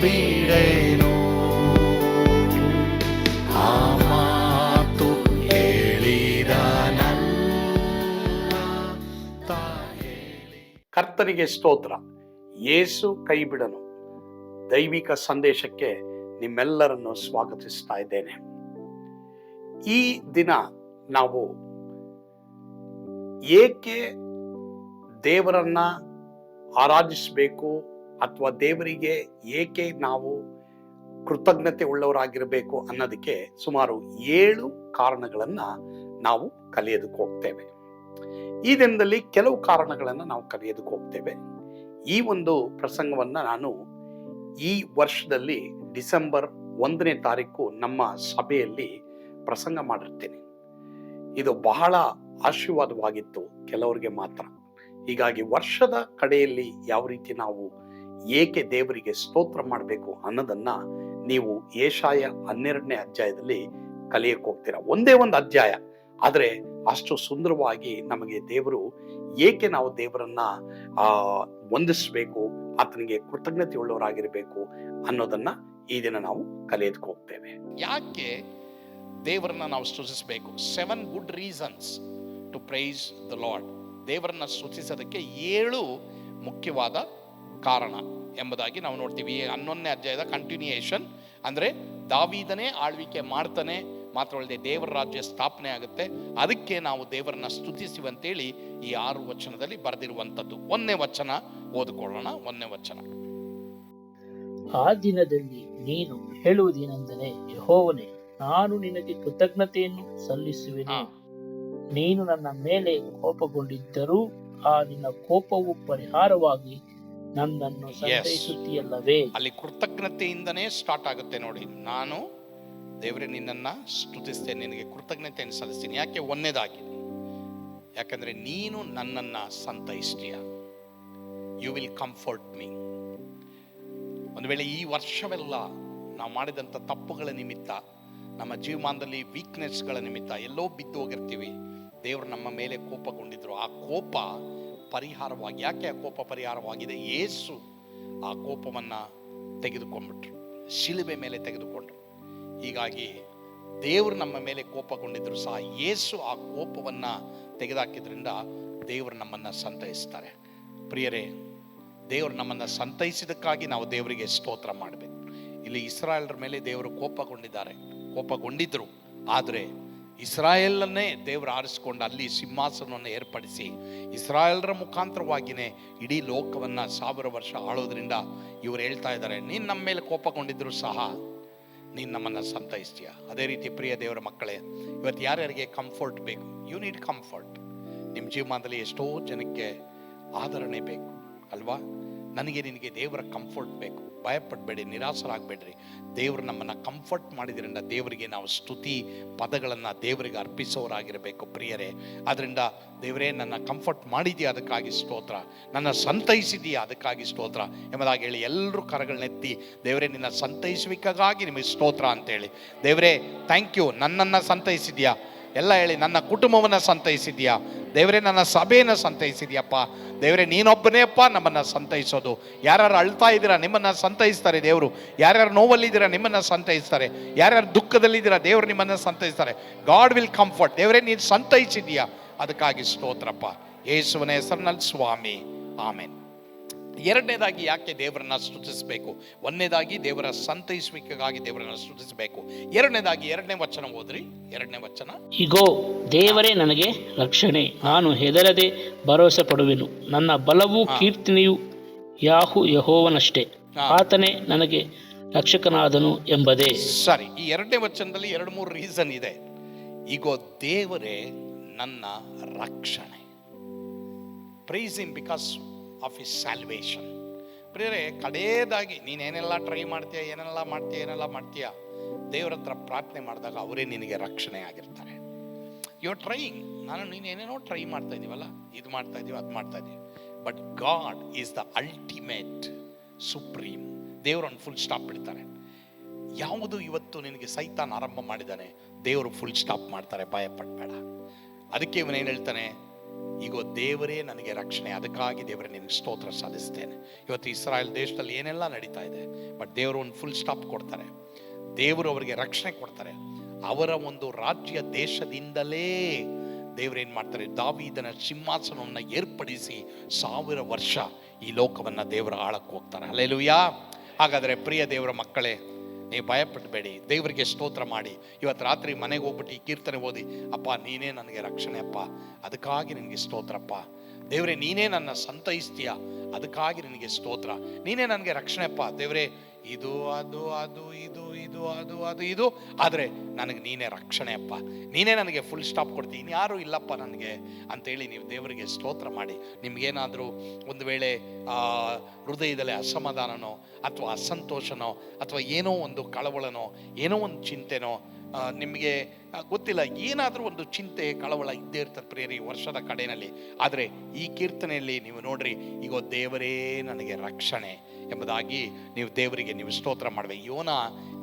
ಬಿಡೇನು? ಆ ಮಾತು ಹೇಳಿದ ಕರ್ತನಿಗೆ ಸ್ತೋತ್ರ. ಯೇಸು ಕೈ ಬಿಡನು. ದೈವಿಕ ಸಂದೇಶಕ್ಕೆ ನಿಮ್ಮೆಲ್ಲರನ್ನು ಸ್ವಾಗತಿಸ್ತಾ ಇದ್ದೇನೆ. ಈ ದಿನ ನಾವು ಏಕೆ ದೇವರನ್ನ ಆರಾಧಿಸಬೇಕು ಅಥವಾ ದೇವರಿಗೆ ಏಕೆ ನಾವು ಕೃತಜ್ಞತೆ ಉಳ್ಳವರಾಗಿರಬೇಕು ಅನ್ನೋದಕ್ಕೆ ಸುಮಾರು ಏಳು ಕಾರಣಗಳನ್ನು ನಾವು ಕಲಿಯೋದಕ್ಕೆ ಹೋಗ್ತೇವೆ. ಈ ದಿನದಲ್ಲಿ ಕೆಲವು ಕಾರಣಗಳನ್ನು ನಾವು ಕಲಿಯೋದಕ್ಕೆ ಹೋಗ್ತೇವೆ. ಈ ಒಂದು ಪ್ರಸಂಗವನ್ನು ನಾನು ಈ ವರ್ಷದಲ್ಲಿ ಡಿಸೆಂಬರ್ ಒಂದನೇ ತಾರೀಕು ನಮ್ಮ ಸಭೆಯಲ್ಲಿ ಪ್ರಸಂಗ ಮಾಡಿರ್ತೇನೆ. ಇದು ಬಹಳ ಆಶೀರ್ವಾದವಾಗಿತ್ತು ಕೆಲವರಿಗೆ ಮಾತ್ರ. ಹೀಗಾಗಿ ವರ್ಷದ ಕಡೆಯಲ್ಲಿ ಯಾವ ರೀತಿ ನಾವು ಏಕೆ ದೇವರಿಗೆ ಸ್ತೋತ್ರ ಮಾಡಬೇಕು ಅನ್ನೋದನ್ನ ನೀವು ಏಷಾಯ ಹನ್ನೆರಡನೇ ಅಧ್ಯಾಯದಲ್ಲಿ ಕಲಿಯಕ್ಕೆ ಹೋಗ್ತೀರಾ? ಒಂದೇ ಒಂದು ಅಧ್ಯಾಯ. ಆದರೆ ಅಷ್ಟು ಸುಂದರವಾಗಿ ನಮಗೆ ದೇವರು ಏಕೆ ನಾವು ದೇವರನ್ನ, ಆ, ವಂದಿಸಬೇಕು, ಆತನಿಗೆ ಕೃತಜ್ಞತೆ ಉಳ್ಳವರಾಗಿರಬೇಕು ಅನ್ನೋದನ್ನ ಈ ದಿನ ನಾವು ಕಲಿಯೋದಕ್ಕೆ ಹೋಗ್ತೇವೆ. ಯಾಕೆ ದೇವರನ್ನ ನಾವು ಸ್ತುತಿಸಬೇಕು? Seven good reasons to praise the Lord ದೇವರನ್ನ ಸ್ತುತಿಸೋದಕ್ಕೆ ಏಳು ಮುಖ್ಯವಾದ ಕಾರಣ ಎಂಬುದಾಗಿ ನಾವು ನೋಡ್ತೀವಿ. ಹನ್ನೊಂದನೇ ಅಧ್ಯಾಯದ ಕಂಟಿನ್ಯೂಯೇಷನ್ ಅಂದರೆ ದಾವಿದನೇ ಆಳ್ವಿಕೆ ಮಾಡ್ತಾನೆ ಮಾತ್ರವಲ್ಲದೆ ದೇವರ ರಾಜ್ಯ ಸ್ಥಾಪನೆ ಆಗುತ್ತೆ. ಅದಕ್ಕೆ ನಾವು ದೇವರನ್ನ ಸ್ತುತಿಸುವಂತೇಳಿ ಈ ಆರು ವಚನದಲ್ಲಿ ಬರೆದಿರುವಂಥದ್ದು. ಒಂದನೇ ವಚನ ಓದಿಕೊಳ್ಳೋಣ ಒಂದನೇ ವಚನ. ಆ ದಿನದಲ್ಲಿ ನೀನು ಹೇಳುವುದೇನೆಂದರೆ ಯಹೋವನೇ ನಾನು ನಿನಗೆ ಕೃತಜ್ಞತೆಯನ್ನು ಸಲ್ಲಿಸುವೆನು. ನೀನು ನನ್ನ ಮೇಲೆ ಕೋಪಗೊಂಡಿದ್ದರೂ ಆ ನಿನ್ನ ಕೋಪವು ಪರಿಹಾರವಾಗಿ ನನ್ನನ್ನು ಸಂತೈಸುತ್ತೀಯಲ್ಲವೇ? ಅಲ್ಲಿ ಕೃತಜ್ಞತೆಯಿಂದನೇ ಸ್ಟಾರ್ಟ್ ಆಗುತ್ತೆ ನೋಡಿ. ನಾನು ದೇವರೇ ನಿನ್ನನ್ನು ಸ್ತುತಿಸ್ತೇನೆ. ನಿನಗೆ ಕೃತಜ್ಞತೆಯನ್ನು ಸಲ್ಲಿಸ್ತೀನಿ. ಯಾಕೆ? ಒಂದನೇದಾಗಿ ಯಾಕಂದ್ರೆ ನೀನು ನನ್ನನ್ನು ಸಂತೈಸ್ತೀಯ. ಯು ವಿಲ್ ಕಂಫರ್ಟ್ ಮೀ ಒಂದು ವೇಳೆ ಈ ವರ್ಷವೆಲ್ಲ ನಾವು ಮಾಡಿದಂಥ ತಪ್ಪುಗಳ ನಿಮಿತ್ತ ನಮ್ಮ ಜೀವಮಾನದಲ್ಲಿ ವೀಕ್ನೆಸ್ಗಳ ನಿಮಿತ್ತ ಎಲ್ಲೋ ಬಿದ್ದು ಹೋಗಿರ್ತೀವಿ ದೇವರು ನಮ್ಮ ಮೇಲೆ ಕೋಪಗೊಂಡಿದ್ರು. ಆ ಕೋಪ ಪರಿಹಾರವಾಗಿ, ಯಾಕೆ ಆ ಕೋಪ ಪರಿಹಾರವಾಗಿದೆ? ಯೇಸು ಆ ಕೋಪವನ್ನು ತೆಗೆದುಕೊಂಡ್ಬಿಟ್ರು, ಶಿಲುಬೆ ಮೇಲೆ ತೆಗೆದುಕೊಂಡ್ರು. ಹೀಗಾಗಿ ದೇವರು ನಮ್ಮ ಮೇಲೆ ಕೋಪಗೊಂಡಿದ್ರು ಸಹ ಯೇಸು ಆ ಕೋಪವನ್ನು ತೆಗೆದುಹಾಕಿದ್ರಿಂದ ದೇವರು ನಮ್ಮನ್ನು ಸಂತೈಸ್ತಾರೆ. ಪ್ರಿಯರೇ, ದೇವರು ನಮ್ಮನ್ನು ಸಂತೈಸಿದಕ್ಕಾಗಿ ನಾವು ದೇವರಿಗೆ ಸ್ತೋತ್ರ ಮಾಡಬೇಕು. ಇಲ್ಲಿ ಇಸ್ರಾಯೇಲರ ಮೇಲೆ ದೇವರು ಕೋಪಗೊಂಡಿದ್ದಾರೆ. ಕೋಪಗೊಂಡಿದ್ದರು ಆದರೆ ಇಸ್ರಾಯೇಲನ್ನೇ ದೇವರು ಆರಿಸಿಕೊಂಡು ಅಲ್ಲಿ ಸಿಂಹಾಸನವನ್ನು ಏರ್ಪಡಿಸಿ ಇಸ್ರಾಯೇಲರ ಮುಖಾಂತರವಾಗಿಯೇ ಇಡೀ ಲೋಕವನ್ನು ಸಾವಿರ ವರ್ಷ ಆಳೋದ್ರಿಂದ ಇವರು ಹೇಳ್ತಾ ಇದ್ದಾರೆ, ನೀನು ನಮ್ಮ ಮೇಲೆ ಕೋಪಗೊಂಡಿದ್ರು ಸಹ ನೀನು ನಮ್ಮನ್ನು ಸಂತೈಸ್ತೀಯ? ಅದೇ ರೀತಿ ಪ್ರಿಯ ದೇವರ ಮಕ್ಕಳೇ, ಇವತ್ತು ಯಾರ್ಯಾರಿಗೆ ಕಂಫರ್ಟ್ ಬೇಕು? ಯು ನೀಡ್ ಕಂಫರ್ಟ್ ನಿಮ್ಮ ಜೀವನದಲ್ಲಿ ಎಷ್ಟೋ ಜನಕ್ಕೆ ಆಧರಣೆ ಬೇಕು, ಅಲ್ವಾ? ನನಗೆ ನಿನಗೆ ದೇವರ ಕಂಫರ್ಟ್ ಬೇಕು. ಭಯಪಡಬೇಡಿ ನಿರಾಸರಾಗಬೇಡ್ರಿ ದೇವರು ನಮ್ಮನ್ನು ಕಂಫರ್ಟ್ ಮಾಡಿದ್ರಿಂದ ದೇವರಿಗೆ ನಾವು ಸ್ತುತಿ ಪದಗಳನ್ನು ದೇವರಿಗೆ ಅರ್ಪಿಸೋರಾಗಿರಬೇಕು ಪ್ರಿಯರೇ. ಅದರಿಂದ ದೇವರೇ, ನನ್ನ ಕಂಫರ್ಟ್ ಮಾಡಿದೆಯಾ ಅದಕ್ಕಾಗಿ ಸ್ತೋತ್ರ. ನನ್ನ ಸಂತೈಸಿದೆಯಾ ಅದಕ್ಕಾಗಿ ಸ್ತೋತ್ರ. ಎಂಬುದಾಗಿ ಹೇಳಿ ಎಲ್ಲರೂ ಕರಗಳನ್ನೆತ್ತಿ ದೇವರೇ, ನಿನ್ನ ಸಂತೈಸುವಿಕೆಗಾಗಿ ನಿಮಗೆ ಸ್ತೋತ್ರ ಅಂತೇಳಿ. ದೇವರೇ ಥ್ಯಾಂಕ್ ಯು ನನ್ನನ್ನು ಸಂತೈಸಿದ್ಯಾ? ಎಲ್ಲ ಹೇಳಿ, ನನ್ನ ಕುಟುಂಬವನ್ನು ಸಂತೈಸಿದ್ಯಾ? ದೇವರೇ, ನನ್ನ ಸಭೆಯನ್ನು ಸಂತೈಸಿದ್ಯಪ್ಪ? ದೇವರೇ ನೀನೊಬ್ಬನೇ ಅಪ್ಪ ನಮ್ಮನ್ನು ಸಂತೈಸೋದು. ಯಾರ್ಯಾರು ಅಳ್ತಾ ಇದ್ದೀರಾ, ನಿಮ್ಮನ್ನು ಸಂತೈಸ್ತಾರೆ ದೇವರು. ಯಾರ್ಯಾರು ನೋವಲ್ಲಿದ್ದೀರಾ, ನಿಮ್ಮನ್ನು ಸಂತೈಸ್ತಾರೆ. ಯಾರ್ಯಾರು ದುಃಖದಲ್ಲಿದ್ದೀರಾ, ದೇವರು ನಿಮ್ಮನ್ನು ಸಂತೈಸ್ತಾರೆ. God will comfort. ದೇವರೇ, ನೀನು ಸಂತೈಸಿದ್ಯಾ? ಅದಕ್ಕಾಗಿ ಸ್ತೋತ್ರಪ್ಪ. ಯೇಸುವನ ಹೆಸರಿನಲ್ಲಿ ಸ್ವಾಮಿ. ಆಮೇನ್. ಎರಡನೇದಾಗಿ ಯಾಕೆ ದೇವರನ್ನ ಸ್ತುತಿಸಬೇಕು? ಒಂದನೇದಾಗಿ ದೇವರ ಸಂತೈಸುವಿಕೆಗಾಗಿ ದೇವರನ್ನ ಸ್ತುತಿಸಬೇಕು. ಎರಡನೇದಾಗಿ ಎರಡನೇ ವಚನ ಓದ್ರಿ. ಎರಡನೇ ವಚನ. ಇಗೋ ದೇವರೇ ನನಗೆ ರಕ್ಷಣೆ. ನಾನು ಹೆದರದೆ ಭರವಸೆ ಪಡುವೆನು. ನನ್ನ ಬಲವೂ ಕೀರ್ತಿನಿಯು ಕೀರ್ತನೆಯು ಯಾಹು ಯಹೋವನಷ್ಟೇ. ಆತನೇ ನನಗೆ ರಕ್ಷಕನಾದನು ಎಂಬುದೇ. ಸರಿ ಈ ಎರಡನೇ ವಚನದಲ್ಲಿ ಎರಡು ಮೂರು ರೀಸನ್ ಇದೆ. ಇಗೋ ದೇವರೇ ನನ್ನ ರಕ್ಷಣೆ. Praise in because of his salvation ಪ್ರಿಯರೇ, ಕಡೆಯದಾಗಿ, ನೀನೇನೆಲ್ಲ ಟ್ರೈ ಮಾಡ್ತೀಯ, ಏನೆಲ್ಲ ಮಾಡ್ತೀಯ ಏನೆಲ್ಲ ಮಾಡ್ತೀಯ? ದೇವ್ರ ಹತ್ರ ಪ್ರಾರ್ಥನೆ ಮಾಡಿದಾಗ ಅವರೇ ನಿನಗೆ ರಕ್ಷಣೆ ಆಗಿರ್ತಾರೆ. ಯು ಟ್ರೈಯಿಂಗ್ ನಾನು ನೀನು ಏನೇನೋ ಟ್ರೈ ಮಾಡ್ತಾ ಇದ್ದೀವಲ್ಲ ಇದು ಮಾಡ್ತಾ ಇದೀವಿ ಅದು ಮಾಡ್ತಾ ಇದೀವಿ but God is the ultimate supreme ದೇವ್ರನ್ನು full stop ಬಿಡ್ತಾರೆ ಯಾವುದು ಇವತ್ತು ನಿನಗೆ ಸೈತಾನ್ ಆರಂಭ ಮಾಡಿದ್ದಾನೆ? ದೇವರು ಫುಲ್ ಸ್ಟಾಪ್ ಮಾಡ್ತಾರೆ ಭಯ ಅದಕ್ಕೆ ಇವನೇನು ಹೇಳ್ತಾನೆ? ಈಗ ದೇವರೇ ನನಗೆ ರಕ್ಷಣೆ, ಅದಕ್ಕಾಗಿ ದೇವರ ನಿನಗೆ ಸ್ತೋತ್ರ ಸಾಧಿಸ್ತೇನೆ. ಇವತ್ತು ಇಸ್ರಾಯೇಲ್ ದೇಶದಲ್ಲಿ ಏನೆಲ್ಲ ನಡೀತಾ ಇದೆ ಬಟ್ ದೇವರು ಒಂದು ಫುಲ್ ಸ್ಟಾಪ್ ಕೊಡ್ತಾರೆ. ದೇವರು ಅವರಿಗೆ ರಕ್ಷಣೆ ಕೊಡ್ತಾರೆ. ಅವರ ಒಂದು ರಾಜ್ಯ ದೇಶದಿಂದಲೇ ದೇವರು ಏನು ಮಾಡ್ತಾರೆ, ದಾವಿದನ ಸಿಂಹಾಸನವನ್ನು ಏರ್ಪಡಿಸಿ ಸಾವಿರ ವರ್ಷ ಈ ಲೋಕವನ್ನು ದೇವರ ಆಳಕ್ಕೆ ಹೋಗ್ತಾರೆ. ಅಲ್ಲೆಲುಯ್ಯ ಹಾಗಾದರೆ ಪ್ರಿಯ ದೇವರ ಮಕ್ಕಳೇ ನೀವು ಭಯಪಡಬೇಡಿ, ದೇವರಿಗೆ ಸ್ತೋತ್ರ ಮಾಡಿ. ಇವತ್ತು ರಾತ್ರಿ ಮನೆಗೆ ಹೋಗ್ಬಿಟ್ಟು ಈ ಕೀರ್ತನೆ ಓದಿ, ಅಪ್ಪ, ನೀನೇ ನನಗೆ ರಕ್ಷಣೆ, ಅಪ್ಪ. ಅದಕ್ಕಾಗಿ ನಿನಗೆ ಸ್ತೋತ್ರಪ್ಪ. ದೇವರೇ, ನೀನೇ ನನ್ನ ಸಂತೈಸ್ತೀಯ? ಅದಕ್ಕಾಗಿ ನಿನಗೆ ಸ್ತೋತ್ರ. ನೀನೇ ನನಗೆ ರಕ್ಷಣೆ ಅಪ್ಪ ದೇವರೇ ಇದು, ಅದು ಅದು, ಇದು ಇದು, ಅದು ಅದು, ಇದು. ಆದರೆ ನನಗೆ ನೀನೇ ರಕ್ಷಣೆ ಅಪ್ಪ. ನೀನೇ ನನಗೆ ಫುಲ್ ಸ್ಟಾಪ್ ಕೊಡ್ತೀನಿ ಇನ್ಯಾರೂ ಇಲ್ಲಪ್ಪ ನನಗೆ ಅಂತೇಳಿ ನೀವು ದೇವರಿಗೆ ಸ್ತೋತ್ರ ಮಾಡಿ. ನಿಮಗೇನಾದರೂ ಒಂದು ವೇಳೆ ಹೃದಯದಲ್ಲಿ ಅಸಮಾಧಾನನೋ ಅಥವಾ ಅಸಂತೋಷನೋ ಅಥವಾ ಏನೋ ಒಂದು ಕಳವಳನೋ, ಏನೋ ಒಂದು ಚಿಂತೆನೋ ನಿಮಗೆ ಗೊತ್ತಿಲ್ಲ. ಏನಾದರೂ ಒಂದು ಚಿಂತೆ, ಕಳವಳ ಇದ್ದೇ ಇರ್ತದೆ ಪ್ರೇರಿ ವರ್ಷದ ಕಡೆಯಲ್ಲಿ. ಆದರೆ ಈ ಕೀರ್ತನೆಯಲ್ಲಿ ನೀವು ನೋಡ್ರಿ ಈಗ ದೇವರೇ ನನಗೆ ರಕ್ಷಣೆ. ಎಂಬುದಾಗಿ ನೀವು ದೇವರಿಗೆ ನೀವು ಸ್ತೋತ್ರ ಮಾಡಬೇಕು ಯೋನ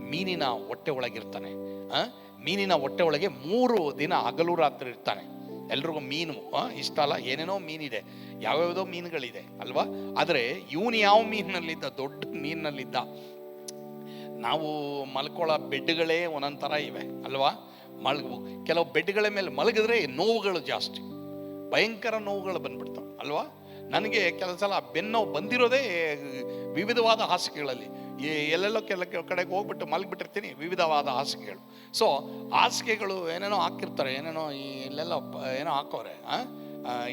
ಮೀನಿನ ಹೊಟ್ಟೆ ಒಳಗಿರ್ತಾನೆ? ಮೀನಿನ ಹೊಟ್ಟೆ ಒಳಗೆ ಮೂರು ದಿನ ಹಗಲು ರಾತ್ರಿ ಇರ್ತಾನೆ. ಎಲ್ರಿಗೂ ಮೀನು ಇಷ್ಟ ಅಲ್ಲ, ಏನೇನೋ ಮೀನಿದೆ. ಯಾವ್ಯಾವುದೋ ಮೀನುಗಳಿದೆ, ಅಲ್ವಾ? ಆದರೆ ಇವನು ಯಾವ ಮೀನಿನಲ್ಲಿದ್ದ? ದೊಡ್ಡ ಮೀನಿನಲ್ಲಿದ್ದ. ನಾವು ಮಲ್ಕೊಳ್ಳೋ ಬೆಡ್ಗಳೇ ಒಂದೊಂದು ಥರ ಇವೆ, ಅಲ್ವಾ? ಮಲಗು. ಕೆಲವು ಬೆಡ್ಗಳ ಮೇಲೆ ಮಲಗಿದ್ರೆ ನೋವುಗಳು ಜಾಸ್ತಿ. ಭಯಂಕರ ನೋವುಗಳು ಬಂದ್ಬಿಡ್ತಾವೆ, ಅಲ್ವಾ? ನನಗೆ ಕೆಲವು ಸಲ ಬೆನ್ನೋವು ಬಂದಿರೋದೇ ವಿವಿಧವಾದ ಹಾಸಿಗೆಗಳಲ್ಲಿ. ಎಲ್ಲೆಲ್ಲೋ ಕೆಲ ಕಡೆಗೆ ಹೋಗ್ಬಿಟ್ಟು ಮಲಗಿಬಿಟ್ಟಿರ್ತೀನಿ, ವಿವಿಧವಾದ ಹಾಸಿಗೆಗಳು. ಸೊ ಹಾಸಿಗೆಗಳು ಏನೇನೋ ಹಾಕಿರ್ತಾರೆ, ಏನೇನೋ ಇಲ್ಲೆಲ್ಲ ಏನೋ ಹಾಕೋರೆ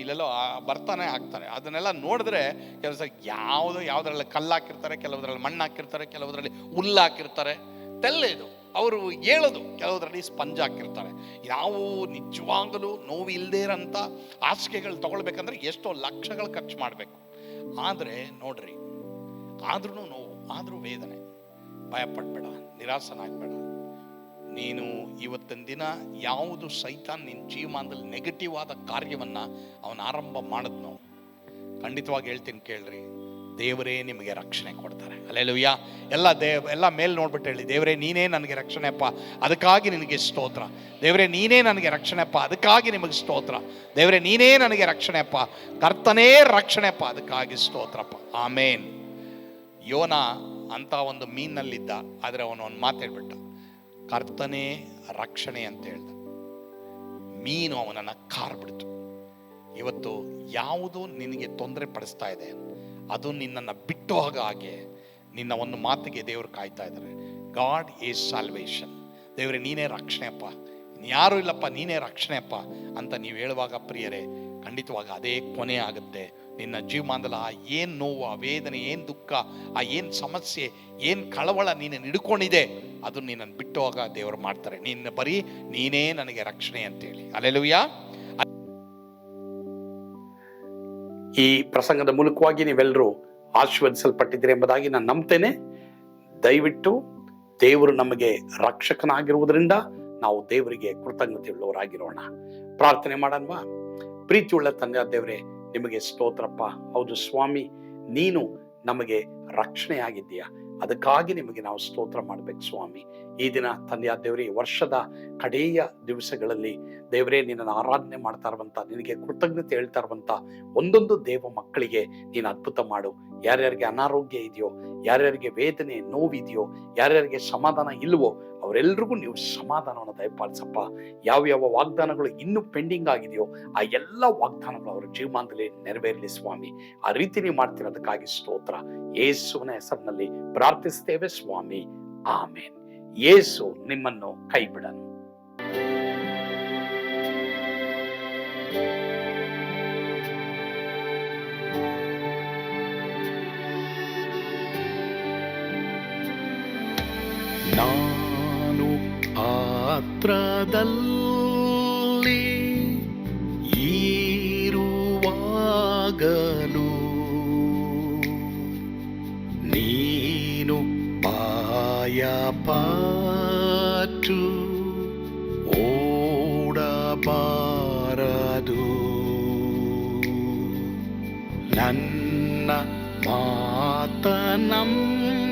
ಇಲ್ಲೆಲ್ಲೋ ಬರ್ತಾನೆ ಹಾಕ್ತಾರೆ. ಅದನ್ನೆಲ್ಲ ನೋಡಿದ್ರೆ ಕೆಲಸ ಯಾವುದೋ ಯಾವುದ್ರಲ್ಲಿ ಕಲ್ಲು ಹಾಕಿರ್ತಾರೆ, ಕೆಲವುದ್ರಲ್ಲಿ ಮಣ್ಣು ಹಾಕಿರ್ತಾರೆ, ಕೆಲವುದ್ರಲ್ಲಿ ಹುಲ್ಲು ಹಾಕಿರ್ತಾರೆ. ತೆಲ್ಲ ಇದು ಅವರು ಹೇಳೋದು. ಕೆಲವುದ್ರಲ್ಲಿ ಸ್ಪಂಜ್ ಹಾಕಿರ್ತಾರೆ. ಯಾವ ನಿಜವಾಗಲೂ ನೋವು ಇಲ್ಲದೇ ಇರೋಂಥ ಹಾಸಿಗೆಗಳು ತಗೊಳ್ಬೇಕಂದ್ರೆ ಎಷ್ಟೋ ಲಕ್ಷಗಳು ಖರ್ಚು ಮಾಡಬೇಕು. ಆದರೆ ನೋಡ್ರಿ ಆದ್ರೂ ನೋವು, ಆದರೂ ವೇದನೆ. ಭಯಪಡಬೇಡ, ನಿರಾಸನಾಗಬೇಡ. ನೀನು ಇವತ್ತಿನ ದಿನ ಯಾವುದು ಸಹಿತ ನಿನ್ನ ಜೀವಮಾನದಲ್ಲಿ ನೆಗೆಟಿವ್ ಆದ ಕಾರ್ಯವನ್ನು ಅವನು ಆರಂಭ ಮಾಡಿದ್ನೋ ಖಂಡಿತವಾಗಿ ಹೇಳ್ತೀನಿ ಕೇಳ್ರಿ. ದೇವರೇ ನಿಮಗೆ ರಕ್ಷಣೆ ಕೊಡ್ತಾರೆ. ಅಲ್ಲೆಲ್ಲುಯ್ಯ ಎಲ್ಲ ದೇವ್, ಎಲ್ಲ ಮೇಲೆ ನೋಡ್ಬಿಟ್ಟು ಹೇಳಿ, ದೇವರೇ ನೀನೇ ನನಗೆ ರಕ್ಷಣೆಪ್ಪ, ಅದಕ್ಕಾಗಿ ನಿನಗೆ ಸ್ತೋತ್ರ. ದೇವರೇ ನೀನೇ ನನಗೆ ರಕ್ಷಣೆಪ್ಪ, ಅದಕ್ಕಾಗಿ ನಿಮಗೆ ಸ್ತೋತ್ರ. ದೇವರೇ ನೀನೇ ನನಗೆ ರಕ್ಷಣೆಪ್ಪ, ಕರ್ತನೇ ರಕ್ಷಣೆಪ್ಪ, ಅದಕ್ಕಾಗಿ ಸ್ತೋತ್ರಪ್ಪ. ಆಮೇನ್. ಯೋನ ಅಂತ ಒಂದು ಮೀನಲ್ಲಿದ್ದ, ಆದರೆ ಅವನು ಒಂದು ಮಾತು ಹೇಳ್ಬಿಟ್ಟ. ಕರ್ತನೇ ರಕ್ಷಣೆ ಅಂತ ಹೇಳ್ದ. ಮೀನು ಅವನನ್ನು ಕಾರ್ಬಿಡ್ತು ಇವತ್ತು ಯಾವುದು ನಿನಗೆ ತೊಂದರೆ ಪಡಿಸ್ತಾ ಇದೆ? ಅದು ನಿನ್ನನ್ನು ಬಿಟ್ಟು ಹೋಗ ಹಾಗೆ ನಿನ್ನ ಒಂದು ಮಾತಿಗೆ ದೇವರು ಕಾಯ್ತಾ ಇದ್ದಾರೆ. God is salvation. ದೇವರೇ, ನೀನೇ ರಕ್ಷಣೆಯಪ್ಪ. ಯಾರೂ ಇಲ್ಲಪ್ಪ, ನೀನೇ ರಕ್ಷಣೆಯಪ್ಪ ಅಂತ ನೀವು ಹೇಳುವಾಗ ಪ್ರಿಯರೇ, ಖಂಡಿತವಾಗ ಅದೇ ಕೊನೆ ಆಗುತ್ತೆ. ನಿನ್ನ ಜೀವಮಾನದಲ್ಲಿ ಆ ಏನು ನೋವು, ಆ ವೇದನೆ, ಏನು ದುಃಖ, ಆ ಏನು ಸಮಸ್ಯೆ, ಏನು ಕಳವಳ ನೀನು ಹಿಡ್ಕೊಂಡಿದೆ, ಅದು ನಿನ್ನನ್ನು ಬಿಟ್ಟು ಹೋಗ ದೇವರು ಮಾಡ್ತಾರೆ. ನಿನ್ನ ಬರೀ ನೀನೇ ನನಗೆ ರಕ್ಷಣೆ ಅಂತೇಳಿ. ಅಲ್ಲೆಲುಯ್ಯ ಈ ಪ್ರಸಂಗದ ಮೂಲಕವಾಗಿ ನೀವೆಲ್ಲರೂ ಆಶೀರ್ವದಿಸಲ್ಪಟ್ಟಿದ್ದೀರಿ ಎಂಬುದಾಗಿ ನಾನು ನಂಬ್ತೇನೆ. ದಯವಿಟ್ಟು ದೇವರು ನಮಗೆ ರಕ್ಷಕನಾಗಿರುವುದರಿಂದ ನಾವು ದೇವರಿಗೆ ಕೃತಜ್ಞತೆಯುಳ್ಳವರಾಗಿರೋಣ. ಪ್ರಾರ್ಥನೆ ಮಾಡನ್ವಾ ಪ್ರೀತಿಯುಳ್ಳ ತಂದೆ ದೇವರೇ, ನಿಮಗೆ ಸ್ತೋತ್ರಪ್ಪ. ಹೌದು ಸ್ವಾಮಿ, ನೀನು ನಮಗೆ ರಕ್ಷಣೆಯಾಗಿದ್ದೀಯಾ? ಅದಕ್ಕಾಗಿ ನಿಮಗೆ ನಾವು ಸ್ತೋತ್ರ ಮಾಡ್ಬೇಕು, ಸ್ವಾಮಿ. ಈ ದಿನ ತಂದೆಯ ದೇವರೇ ವರ್ಷದ ಕಡೆಯ ದಿವಸಗಳಲ್ಲಿ ದೇವರೇ, ನಿನ್ನನ್ನು ಆರಾಧನೆ ಮಾಡ್ತಾ ಇರುವಂತ ನಿನಗೆ ಕೃತಜ್ಞತೆ ಹೇಳ್ತಾ ಇರುವಂತ ಒಂದೊಂದು ದೇವ ಮಕ್ಕಳಿಗೆ ನೀನು ಅದ್ಭುತ ಮಾಡು. ಯಾರ್ಯಾರಿಗೆ ಅನಾರೋಗ್ಯ ಇದೆಯೋ, ಯಾರ್ಯಾರಿಗೆ ವೇದನೆ ನೋವಿದೆಯೋ, ಯಾರ್ಯಾರಿಗೆ ಸಮಾಧಾನ ಇಲ್ವೋ, ಅವರೆಲ್ರಿಗೂ ನೀವು ಸಮಾಧಾನವನ್ನು ದಯಪಾಲಿಸಪ್ಪ. ಯಾವ ಯಾವ ವಾಗ್ದಾನಗಳು ಇನ್ನೂ ಪೆಂಡಿಂಗ್ ಆಗಿದೆಯೋ, ಆ ಎಲ್ಲ ವಾಗ್ದಾನಗಳು ಅವರ ಜೀವಮಾನದಲ್ಲಿ ನೆರವೇರಲಿ ಸ್ವಾಮಿ. ಆ ರೀತಿ ನೀವು ಮಾಡ್ತಿರೋದಕ್ಕಾಗಿ ಸ್ತೋತ್ರ. ಯೇಸುವಿನ ಹೆಸರಿನಲ್ಲಿ ಪ್ರಾರ್ಥಿಸ್ತೇವೆ ಸ್ವಾಮಿ. ಆಮೇನ್. ಯೇಸು ನಿಮ್ಮನ್ನು ಕೈ ನಾನು ಪಾತ್ರದಲ್ಲಿ ಈರುವಾಗಲು ನೀನು ಪಾಯ ಪಾಟು ಓಡಬಾರದು. ನನ್ನ ಮಾತನಂಬಿ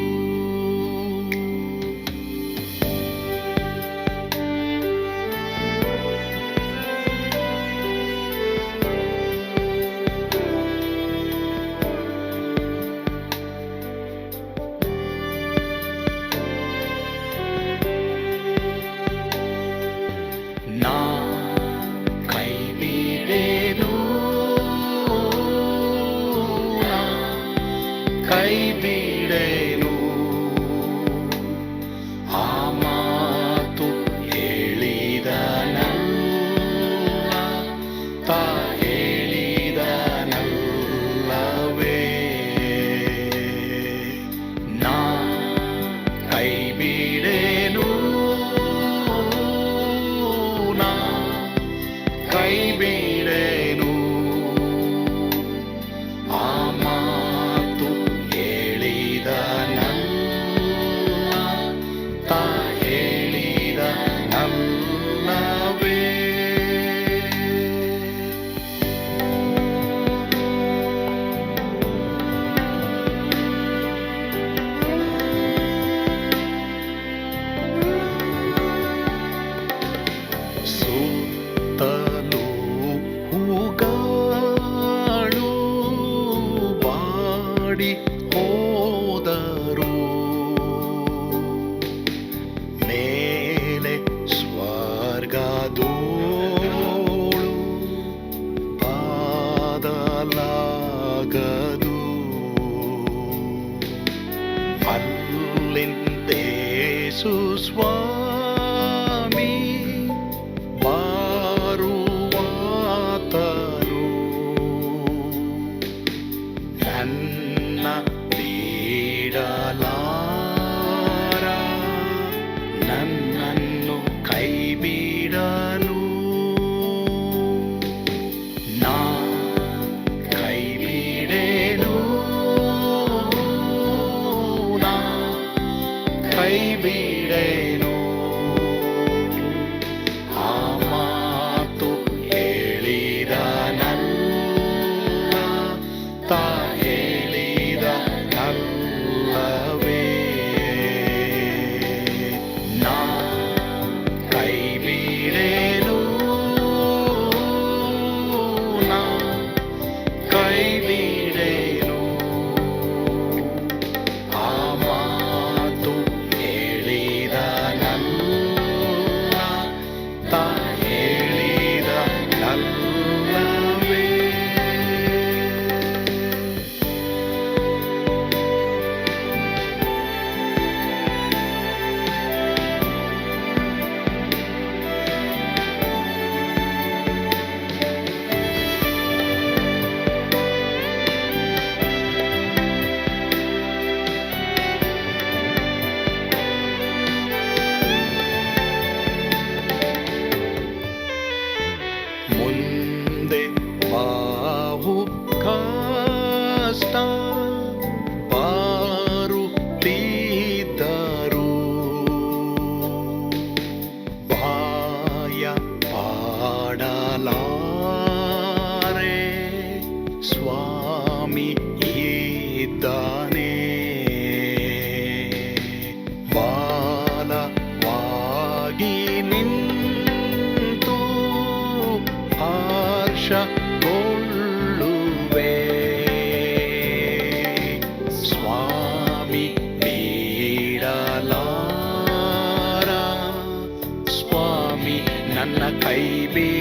ನನ್ನ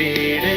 ಕೈ